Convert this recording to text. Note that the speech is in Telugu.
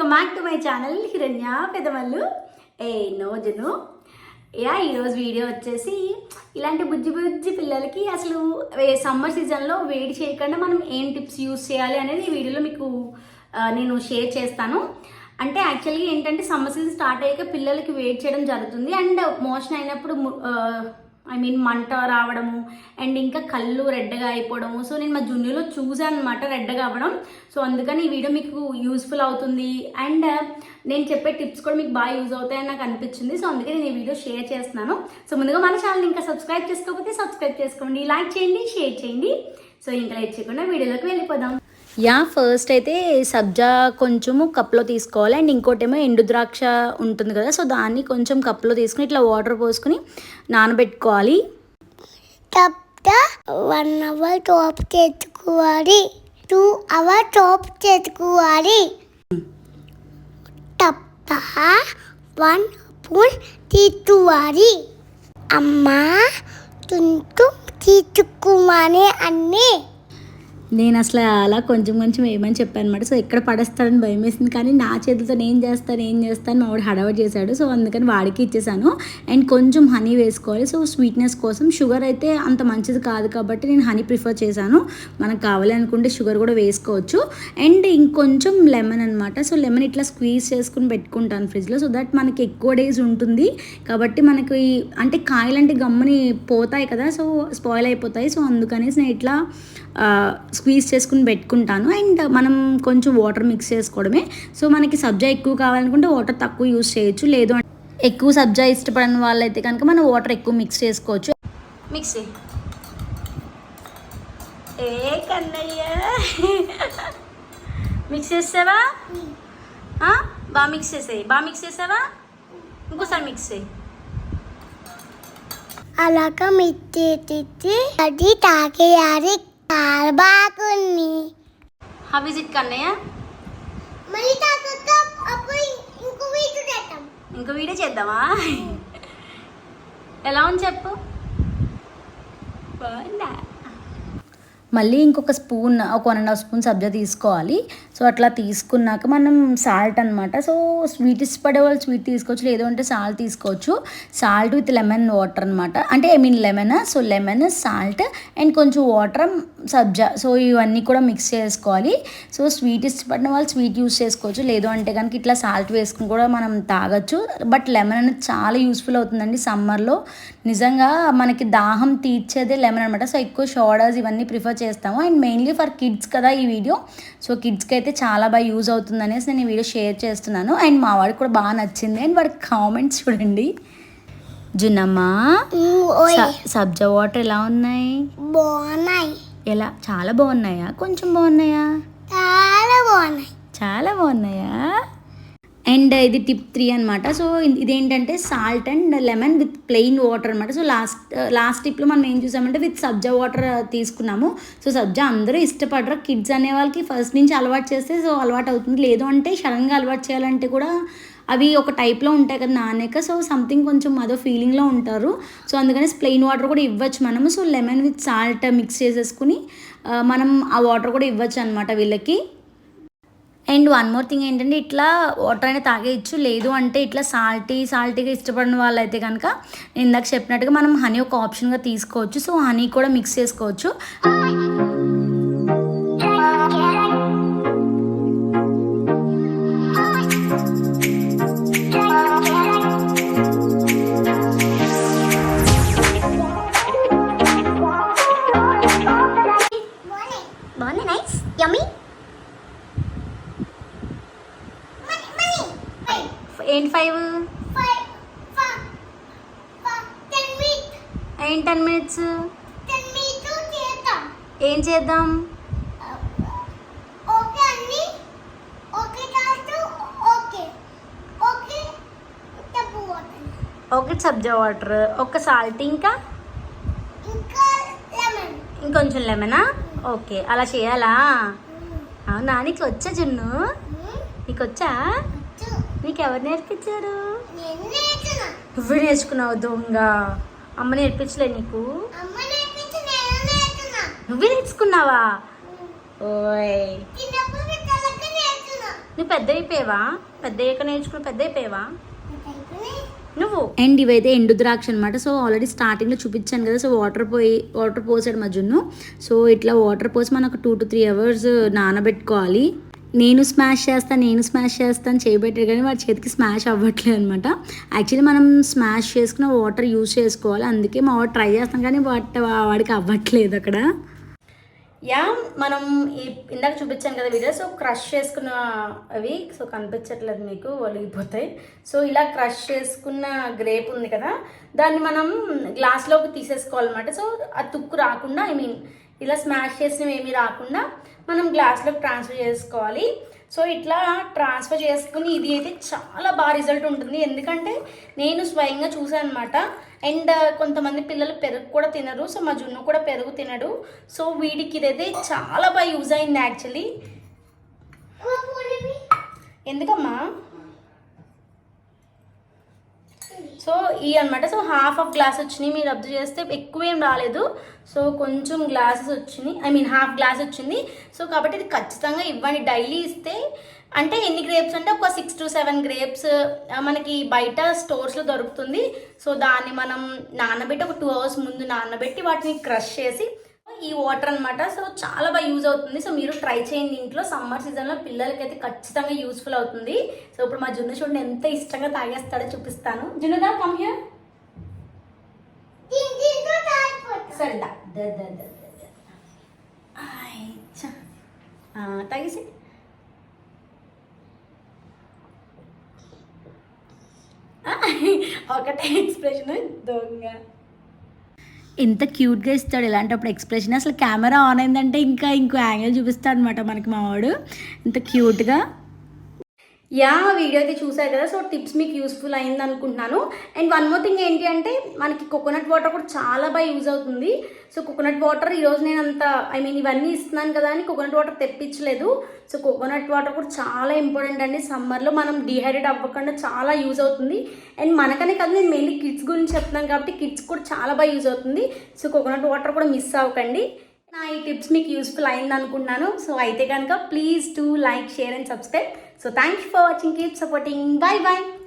Welcome back to my channel Hiranya Pedamallu A నోజును yeah ఈరోజు వీడియో వచ్చేసి ఇలాంటి బుజ్జి బుజ్జి పిల్లలకి అసలు సమ్మర్ సీజన్లో వేడి చేయకుండా మనం ఏం టిప్స్ యూస్ చేయాలి అనేది ఈ వీడియోలో మీకు నేను షేర్ చేస్తాను. అంటే యాక్చువల్గా ఏంటంటే సమ్మర్ సీజన్ స్టార్ట్ అయ్యాక పిల్లలకి వెయిట్ చేయడం జరుగుతుంది. అండ్ మోషన్ అయినప్పుడు ఐ మీన్ మంట రావడము అండ్ ఇంకా కళ్ళు రెడ్డగా అయిపోవడము. సో నేను మా జున్నులో చూసాను అనమాట రెడ్డగా అవ్వడం. సో అందుకని ఈ వీడియో మీకు యూస్ఫుల్ అవుతుంది. అండ్ uh, నేను చెప్పే టిప్స్ కూడా మీకు బాగా యూజ్ అవుతాయని నాకు అనిపించింది. సో అందుకే నేను ఈ వీడియో షేర్ చేస్తున్నాను. సో ముందుగా మన ఛానల్ ఇంకా సబ్స్క్రైబ్ చేసుకోకపోతే సబ్స్క్రైబ్ చేసుకోండి. లైక్ చేయండి షేర్ చేయండి. సో ఇంకా లైక్ చేయకుండా వీడియోలోకి వెళ్ళిపోదాం. యా ఫస్ట్ అయితే సబ్జా కొంచెము కప్లో తీసుకోవాలి. అండ్ ఇంకోటేమో ఎండు ద్రాక్ష ఉంటుంది కదా సో దాన్ని కొంచెం కప్లో తీసుకుని ఇట్లా వాటర్ పోసుకుని నానబెట్టుకోవాలి. వన్ అవర్ టాప్ చేసుకోవాలి టూ అవర్ టాప్ చేసుకోవాలి తప్ప వన్ స్పూన్ తీసుకోవాలి. అమ్మ తుంటు తీసుకోవాలి అన్నీ. నేను అసలు అలా కొంచెం కొంచెం ఏమని చెప్పాను అనమాట సో ఎక్కడ పడేస్తాడని భయం వేసింది. కానీ నా చేతులతో నేను చేస్తాను ఏం చేస్తాను మా వాడు హడవడి చేశాడు. సో అందుకని వాడికి ఇచ్చేసాను. అండ్ కొంచెం హనీ వేసుకోవాలి. సో స్వీట్నెస్ కోసం షుగర్ అయితే అంత మంచిది కాదు కాబట్టి నేను హనీ ప్రిఫర్ చేశాను. మనకు కావాలి అనుకుంటే షుగర్ కూడా వేసుకోవచ్చు. అండ్ ఇంకొంచెం లెమన్ అనమాట సో లెమన్ ఇట్లా స్క్వీజ్ చేసుకుని పెట్టుకుంటాను ఫ్రిడ్జ్లో. సో దట్ మనకి ఎక్కువ డేస్ ఉంటుంది. కాబట్టి మనకి అంటే కాయలంటే గమ్ముని పోతాయి కదా. సో స్పాయిల్ అయిపోతాయి. సో అందుకనేసి నేను ఇట్లా స్క్వీజ్ చేసుకుని పెట్టుకుంటాను. అండ్ మనం కొంచెం వాటర్ మిక్స్ చేసుకోవడమే. సో మనకి సబ్జా ఎక్కువ కావాలనుకుంటే వాటర్ తక్కువ యూస్ చేయొచ్చు. లేదు అంటే ఎక్కువ సబ్జా ఇష్టపడని వాళ్ళైతే కనుక మనం వాటర్ ఎక్కువ మిక్స్ చేసుకోవచ్చు. మిక్స్ ఏ కన్నయ్య? మిక్స్ చేసావా బాగా మిక్స్ చేసాయి. బాగా మిక్స్ చేసావా? ఇంకోసారి మిక్స్ చేయి. అలాగ మిచ్చేసి అది తాకేయాలి చాలా బాగుంది. హౌ ఇస్ ఇట్ కన్నయ్య మళ్ళీ అప్పుడు ఇంకో వీడియో చేద్దాం. ఇంకో వీడియో చేద్దామా? ఎలా ఉంది చెప్పు. బాగుందా? మళ్ళీ ఇంకొక స్పూన్ ఒక వన్ అండ్ హాఫ్ స్పూన్ సబ్జా తీసుకోవాలి. సో అట్లా తీసుకున్నాక మనం సాల్ట్ అనమాట సో స్వీట్ ఇష్టపడే వాళ్ళు స్వీట్ తీసుకోవచ్చు లేదు అంటే సాల్ట్ తీసుకోవచ్చు. సాల్ట్ విత్ లెమన్ వాటర్ అనమాట అంటే I mean lemon so lemon salt and కొంచెం వాటర్ సబ్జా. సో ఇవన్నీ కూడా మిక్స్ చేసుకోవాలి. సో స్వీట్ ఇష్టపడిన వాళ్ళు స్వీట్ యూస్ చేసుకోవచ్చు. లేదు అంటే కనుక ఇట్లా సాల్ట్ వేసుకుని కూడా మనం తాగొచ్చు. బట్ లెమన్ అనేది చాలా యూస్ఫుల్ అవుతుందండి సమ్మర్లో నిజంగా మనకి దాహం తీర్చేదే లెమన్ అనమాట సో ఎక్కువ షోడాస్ ఇవన్నీ ప్రిఫర్ చేస్తాము. అండ్ మెయిన్లీ ఫర్ కిడ్స్ కదా ఈ వీడియో. సో కిడ్స్కి అయితే చాలా బాగా యూజ్ అవుతుంది అనేసి నేను ఈ వీడియో షేర్ చేస్తున్నాను. అండ్ మా వాడికి కూడా బాగా నచ్చింది. అండ్ వాడికి కామెంట్స్ చూడండి. జున్నమ్మా సబ్జా వాటర్ ఎలా ఉన్నాయి? బాగున్నాయి. ఎలా? చాలా బాగున్నాయా? కొంచెం బాగున్నాయా? చాలా బాగున్నాయి. చాలా బాగున్నాయా? అండ్ ఇది టిప్ త్రీ అనమాట సో ఇదేంటంటే salt and lemon with plain water అనమాట సో లాస్ట్ లాస్ట్ టిప్లో మనం ఏం చూసామంటే విత్ సబ్జా వాటర్ తీసుకున్నాము. సో సబ్జా అందరూ ఇష్టపడరు. కిడ్స్ అనే వాళ్ళకి ఫస్ట్ నుంచి అలవాటు చేస్తే సో అలవాటు అవుతుంది. లేదు అంటే సడన్గా అలవాటు చేయాలంటే కూడా అవి ఒక టైప్లో ఉంటాయి కదా నానేక సో సంథింగ్ కొంచెం అదో ఫీలింగ్లో ఉంటారు. సో అందుకని ప్లెయిన్ వాటర్ కూడా ఇవ్వచ్చు మనము. So lemon with salt mix చేసేసుకుని మనం ఆ వాటర్ కూడా ఇవ్వచ్చు అనమాట వీళ్ళకి. అండ్ వన్ మోర్ థింగ్ ఏంటంటే ఇట్లా వాటర్ అయినా తాగేయచ్చు. లేదు అంటే ఇట్లా సాల్టీ సాల్టీగా ఇష్టపడిన వాళ్ళైతే కనుక నేను ఇందాక చెప్పినట్టుగా మనం హనీ ఒక ఆప్షన్గా తీసుకోవచ్చు. సో హనీ కూడా మిక్స్ చేసుకోవచ్చు. ఏంటి ఫైవ్ ఏంటి టెన్ మినిట్స్ ఏం చేద్దాం. ఒక సబ్జా వాటర్ ఒక సాల్ట్ ఇంకా? ఇంకొంచెం లెమనా ఓకే అలా చేయాలా? అవునా? నీకు వచ్చా జున్ను? నీకు వచ్చా నీకు ఎవరు నేర్పించారు నువ్వే నేర్చుకున్నావు దొంగ. అమ్మ నేర్పించలే నీకు. నువ్వే నేర్చుకున్నావా? ఓయ్. నువ్వు పెద్ద అయిపోయావా పెద్ద అయ్యాక నేర్చుకుని పెద్ద అయిపోయావా అయిపోయి నువ్వు. అండ్ ఇవైతే ఎండు ద్రాక్ష అనమాట సో ఆల్రెడీ స్టార్టింగ్లో చూపించాను కదా. సో వాటర్ పోయి వాటర్ పోసాడు మా జున్ను. సో ఇట్లా వాటర్ పోసి మనం ఒక టూ టు త్రీ అవర్స్ నానబెట్టుకోవాలి. నేను స్మాష్ చేస్తాను నేను స్మాష్ చేస్తాను చేయబెట్టారు కానీ వాడి చేతికి స్మాష్ అవ్వట్లేదు అనమాట యాక్చువల్లీ మనం స్మాష్ చేసుకున్న వాటర్ యూజ్ చేసుకోవాలి. అందుకే మా వాడు ట్రై చేస్తాం కానీ వాట్ వాడికి అవ్వట్లేదు అక్కడ. యా మనం ఈ- ఇందాక చూపించాను కదా వీడియో సో క్రష్ చేసుకున్న అవి సో కనిపించట్లేదు మీకు ఒలిగిపోతాయి. సో ఇలా క్రష్ చేసుకున్న గ్రేప్ ఉంది కదా దాన్ని మనం గ్లాస్లోకి తీసేసుకోవాలన్నమాట. సో ఆ తుక్కు రాకుండా ఐ మీన్ ఇలా స్మాష్ చేసినవి ఏమీ రాకుండా మనం గ్లాస్లోకి ట్రాన్స్ఫర్ చేసుకోవాలి. సో ఇట్లా ట్రాన్స్ఫర్ చేసుకుని ఇది అయితే చాలా బాగా రిజల్ట్ ఉంటుంది. ఎందుకంటే నేను స్వయంగా చూసాను అనమాట అండ్ కొంతమంది పిల్లలు పెరుగు కూడా తినరు. సో మా జున్ను కూడా పెరుగు తినడు. సో వీడికి ఇదైతే చాలా బాగా యూజ్ అయింది యాక్చువల్లీ ఎందుకమ్మా? సో ఈ అనమాట సో హాఫ్ ఆఫ్ గ్లాస్ వచ్చినాయి. మీరు అబ్జర్వ్ చేస్తే ఎక్కువ ఏం రాలేదు. సో కొంచెం గ్లాసెస్ వచ్చినాయి. ఐ మీన్ హాఫ్ గ్లాస్ వచ్చింది. సో కాబట్టి ఇది ఖచ్చితంగా ఇవ్వండి. డైలీ ఇస్తే అంటే ఎన్ని గ్రేప్స్ అంటే ఒక సిక్స్ టు సెవెన్ గ్రేప్స్ మనకి బయట స్టోర్స్లో దొరుకుతుంది. సో దాన్ని మనం నానబెట్టి ఒక టూ అవర్స్ ముందు నానబెట్టి వాటిని క్రష్ చేసి ఈ వాటర్ అన్నమాట. సో చాలా బాగా యూజ్ అవుతుంది. సో మీరు ట్రై చేయండి ఇంట్లో. సమ్మర్ సీజన్లో పిల్లలకి అయితే ఖచ్చితంగా యూస్ఫుల్ అవుతుంది. సో ఇప్పుడు మా జున్ను చూడండి ఎంత ఇష్టంగా తాగేస్తాడో చూపిస్తాను. జున్నుదా కమ్ హియర్ సరే తాగేసి. ఒకటే ఎక్స్ప్రెషన్ దొంగ. ఎంత క్యూట్గా ఇస్తాడు ఇలాంటప్పుడు ఎక్స్ప్రెషన్. అసలు కెమెరా ఆన్ అయిందంటే ఇంకా ఇంకో యాంగిల్ చూపిస్తాడు అనమాట మనకి మావాడు. ఇంత క్యూట్గా. యా వీడియో అయితే చూసారు కదా సో టిప్స్ మీకు యూస్ఫుల్ అయింది అనుకుంటున్నాను. అండ్ వన్ మోర్ థింగ్ ఏంటి అంటే మనకి కోకోనట్ వాటర్ కూడా చాలా బాగా యూజ్ అవుతుంది. సో కోకోనట్ వాటర్ ఈరోజు నేను అంత ఐ మీన్ ఇవన్నీ ఇస్తున్నాను కదా అని కోకోనట్ వాటర్ తెప్పించలేదు. సో కోకోనట్ వాటర్ కూడా చాలా ఇంపార్టెంట్ అండి. సమ్మర్లో మనం డిహైడ్రేట్ అవ్వకుండా చాలా యూజ్ అవుతుంది. అండ్ మనకనే కాదు నేను మెయిన్లీ కిడ్స్ గురించి చెప్తున్నాను కాబట్టి కిడ్స్ కూడా చాలా బాగా యూజ్ అవుతుంది. సో కోకోనట్ వాటర్ కూడా మిస్ అవ్వకండి. నా ఈ టిప్స్ మీకు యూస్ఫుల్ అయింది అనుకుంటున్నాను. సో అయితే కనుక please to like share and subscribe So thanks for watching. Keep supporting. Bye bye.